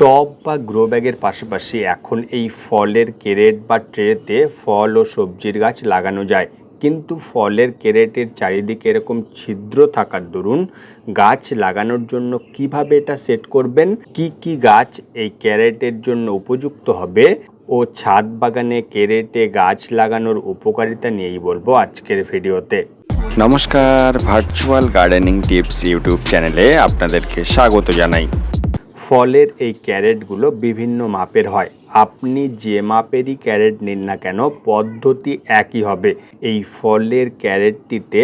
টব বা গ্রো ব্যাগের পাশাপাশি এখন এই ফলের ক্যারেট বা ট্রেতে ফল ও সবজির গাছ লাগানো যায়। কিন্তু ফলের ক্যারেটের চারিদিকে এরকম ছিদ্র থাকার দরুন গাছ লাগানোর জন্য কীভাবে এটা সেট করবেন? কি কি গাছ এই ক্যারেটের জন্য উপযুক্ত হবে? ও ছাদ বাগানে ক্যারেটে গাছ লাগানোর উপকারিতা নিয়েই বলব আজকের ভিডিওতে। নমস্কার, ভার্চুয়াল গার্ডেনিং টিপস ইউটিউব চ্যানেলে আপনাদেরকে স্বাগত জানাই। ফলের এই ক্যারেটগুলো বিভিন্ন মাপের হয়। আপনি যে মাপেরই ক্যারেট নিন না কেন, পদ্ধতি একই হবে। এই ফলের ক্যারেটটিতে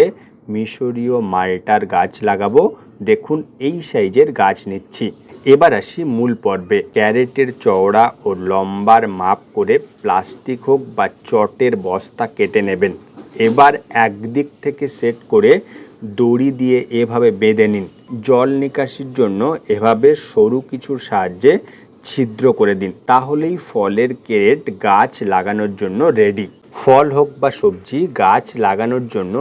মিশরীয় মাল্টার গাছ লাগাবো। দেখুন, এই সাইজের গাছ নিচ্ছি। এবার আসি মূল পর্বে। ক্যারেটের চওড়া ও লম্বার মাপ করে প্লাস্টিক হোক বা চটের বস্তা কেটে নেবেন। এবার একদিক থেকে সেট করে দড়ি দিয়ে এভাবে বেঁধে নিন। জল নিকাশির জন্য এভাবে সরু কিছুর সাহায্যে ছিদ্র করে দিন। তাহলেই ফলের ক্যারেট গাছ লাগানোর জন্য রেডি। ফল হোক বা সবজি, গাছ লাগানোর জন্য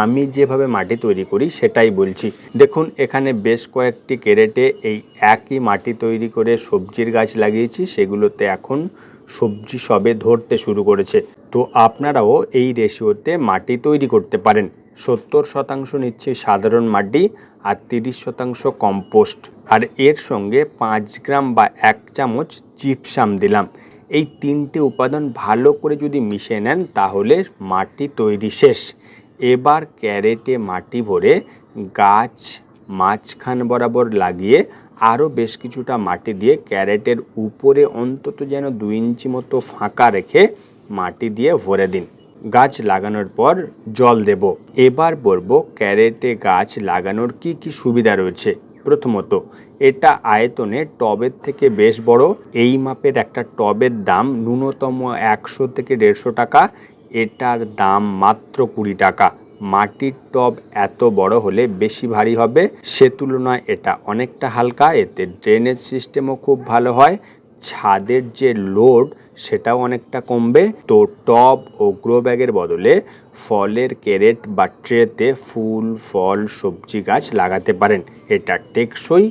আমি যেভাবে মাটি তৈরি করি সেটাই বলছি। দেখুন, এখানে বেশ কয়েকটি ক্যারেটে এই একই মাটি তৈরি করে সবজির গাছ লাগিয়েছি। সেগুলোতে এখন সবজি সবে ধরতে শুরু করেছে। তো আপনারাও এই রেশিওতে মাটি তৈরি করতে পারেন। সত্তর শতাংশ নিচ্ছে সাধারণ মাটি আর তিরিশ শতাংশ কম্পোস্ট। আর এর সঙ্গে পাঁচ গ্রাম বা এক চামচ চিপসাম দিলাম। এই তিনটে উপাদান ভালো করে যদি মিশিয়ে নেন তাহলে মাটি তৈরি শেষ। এবার ক্যারেটে মাটি ভরে গাছ মাঝখান বরাবর লাগিয়ে আরও বেশ কিছুটা মাটি দিয়ে ক্যারেটের উপরে অন্তত যেন দু ইঞ্চি মতো ফাঁকা রেখে মাটি দিয়ে ভরে দিন। গাছ লাগানোর পর জল দেব। এবার বলব, ক্যারেটে গাছ লাগানোর কি কি সুবিধা রয়েছে? প্রথমত, এটা আয়তনে টবের থেকে বেশ বড়। এই মাপের একটা টবের দাম ন্যূনতম একশো থেকে দেড়শো টাকা। এটার দাম মাত্র কুড়ি টাকা। মাটির টব এত বড় হলে বেশি ভারী হবে। সে তুলনায় এটা অনেকটা হালকা। এতে ড্রেনেজ সিস্টেমও খুব ভালো হয়। ছাদের যে লোড সেটাও অনেকটা কমবে। তো টপ ও গ্রো ব্যাগের বদলে ফলের ক্যারেট বা ট্রেতে ফুল, ফল, সবজি গাছ লাগাতে পারেন। এটা টেকসই